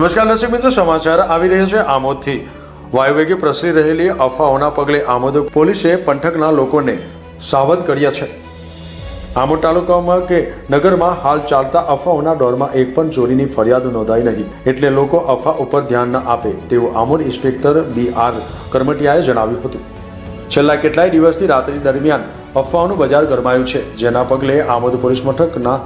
નમસ્કાર દર્શક મિત્રો, સમાચાર આવી રહ્યા છે આમોદથી. વાયુવેગે પ્રસરી રહેલી અફવાઓના પગલે આમોદ પોલીસે પંથકના લોકોને સાવધ કર્યા છે. આમોદ તાલુકામાં કે નગરમાં હાલ ચાલતા અફવાઓના દોરમાં એક પણ ચોરીની ફરિયાદ નોંધાઈ નહીં. એટલે લોકો અફવા ઉપર ધ્યાન ન આપે, તેવું આમોદ ઇન્સ્પેક્ટર બી આર કરમટિયાએ જણાવ્યું હતું. છેલ્લા કેટલાય દિવસથી રાત્રિ દરમિયાન અફવાઓનું બજાર ગરમાયું છે, જેના પગલે આમોદ પોલીસ મથકના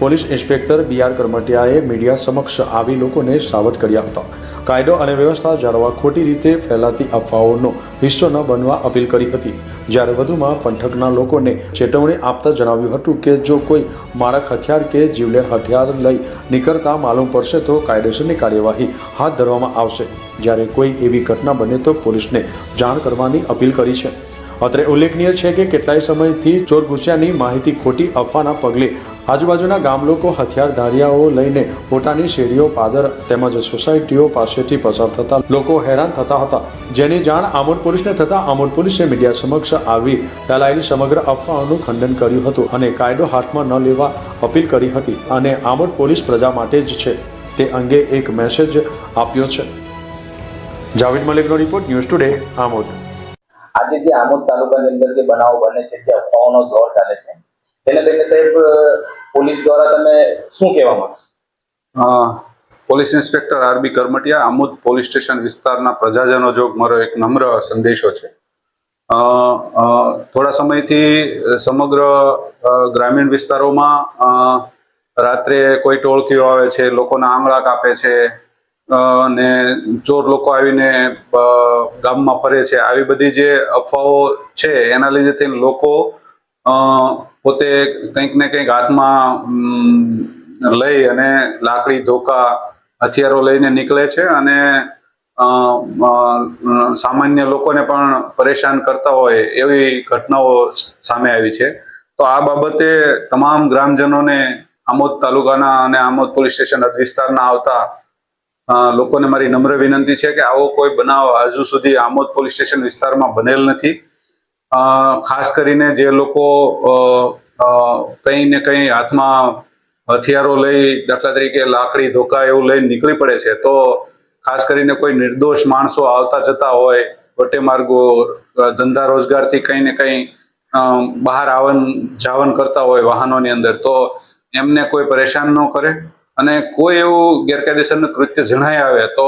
પોલીસ ઇન્સ્પેક્ટર બી આર કરમટિયાએ મીડિયા સમક્ષ આવી લોકોને સાવધ કર્યા હતા. કાયદો અને વ્યવસ્થા જાળવવા ખોટી રીતે ફેલાતી અફવાઓનો હિસ્સો ન બનવા અપીલ કરી હતી. જ્યારે વધુમાં પંથકના લોકોને ચેતવણી આપતા જણાવ્યું હતું કે જો કોઈ મારક હથિયાર કે જીવલેણ હથિયાર લઈ નીકળતા માલુમ પડશે તો કાયદેસરની કાર્યવાહી હાથ ધરવામાં આવશે. જ્યારે કોઈ એવી ઘટના બને તો પોલીસને જાણ કરવાની અપીલ કરી છે. અત્રે ઉલ્લેખનીય છે કે કેટલાય સમયથી ચોર ઘૂસ્યાની માહિતી ખોટી અફવાના પગલે આજુબાજુના ગામ લોકો હથિયારધારીયાઓ લઈને પોતાની શેરીઓ, પાદર તેમજ સોસાયટીઓ પાસેથી પસાર થતા લોકો હેરાન થતા હતા. જેની જાણ આમોદ પોલીસને થતા આમોદ પોલીસે મીડિયા સમક્ષ આવી ફેલાયેલી સમગ્ર અફવાઓનું ખંડન કર્યું હતું અને કાયદો હાથમાં ન લેવા અપીલ કરી હતી અને આમોદ પોલીસ પ્રજા માટે જ છે. તે અંગે એક મેસેજ આપ્યો છે. જાવેદ મલિકનો રિપોર્ટ, ન્યૂઝ ટુડે, આમોદ. આજે જે આમોદ તાલુકાની અંદર જે બનાવો બને છે, જે અફવાઓનો દોર ચાલે છે તેને લઈને સાહેબ પોલીસ દ્વારા તમે શું કહેવા માંગશો police inspector R B Karamtiya, Amod police station વિસ્તારના પ્રજાજનો જોગ મારો એક નમ્ર સંદેશો છે. થોડા સમયથી સમગ્ર ગ્રામીણ વિસ્તારોમાં રાત્રે કોઈ ટોળકીઓ આવે છે, લોકોના આંગળા કાપે છે અને ચોર લોકો આવીને ગામમાં ફરે છે, આવી બધી જે અફવાઓ છે, એના લીધે થઈને લોકો પોતે કંઈક ને કંઈક હાથમાં લઈ અને લાકડી, ધોકા, હથિયારો લઈને નીકળે છે અને સામાન્ય લોકોને પણ પરેશાન કરતા હોય એવી ઘટનાઓ સામે આવી છે. તો આ બાબતે તમામ ગ્રામજનોને આમોદ તાલુકાના અને આમોદ પોલીસ સ્ટેશન વિસ્તારના આવતા લોકોને મારી નમ્ર વિનંતી છે કે આવો કોઈ બનાવ હજુ સુધી આમોદ પોલીસ સ્ટેશન વિસ્તારમાં બનેલ નથી. ખાસ કરીને જે લોકો કંઈ ને કંઈ હાથમાં હથિયારો લઈ દાખલા તરીકે લાકડી, ધોકા એવું લઈને નીકળી પડે છે, તો ખાસ કરીને કોઈ નિર્દોષ માણસો આવતા જતા હોય, વટે માર્ગો ધંધા રોજગારથી કંઈ ને કંઈ બહાર આવન, જાવન કરતા હોય વાહનોની અંદર, તો એમને કોઈ પરેશાન ન કરે. અને કોઈ એવું ગેરકાયદેસરનું કૃત્ય જણાય આવે, તો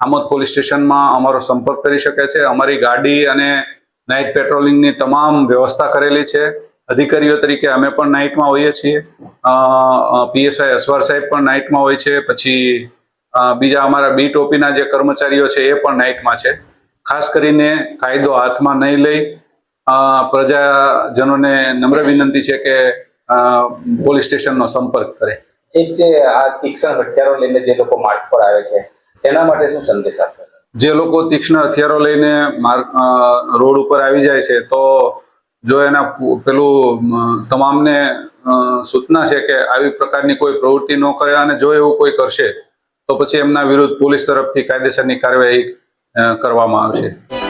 આમોદ પોલીસ સ્ટેશનમાં અમારો સંપર્ક કરી શકે છે. અમારી ગાડી અને નાઇટ પેટ્રોલિંગની તમામ વ્યવસ્થા કરેલી છે. અધિકારીઓ તરીકે અમે પણ નાઇટમાં હોઈએ છીએ. પીએસઆઈ અસવાર સાહેબ પણ નાઇટમાં હોય છે. પછી બીજા અમારા બી ટોપીના જે કર્મચારીઓ છે એ પણ નાઇટમાં છે. ખાસ કરીને કાયદો હાથમાં નહીં લઈ પ્રજાજનોને નમ્ર વિનંતી છે કે પોલીસ સ્ટેશનનો સંપર્ક કરે. એક છે, આ તીક્ષણ હથિયારો લઈને જે લોકો માર્ગ પર આવે છે, તેના માટે શું સંદેશ આપશો? જે લોકો તીક્ષ્ણ હથિયારો લઈને રોડ ઉપર આવી જાય છે, તો જો એના પેલું તમામને સૂચના છે કે આવી પ્રકારની કોઈ પ્રવૃત્તિ ન કરે અને જો એવું કોઈ કરશે, તો પછી એમના વિરુદ્ધ પોલીસ તરફથી કાયદેસરની કાર્યવાહી કરવામાં આવશે.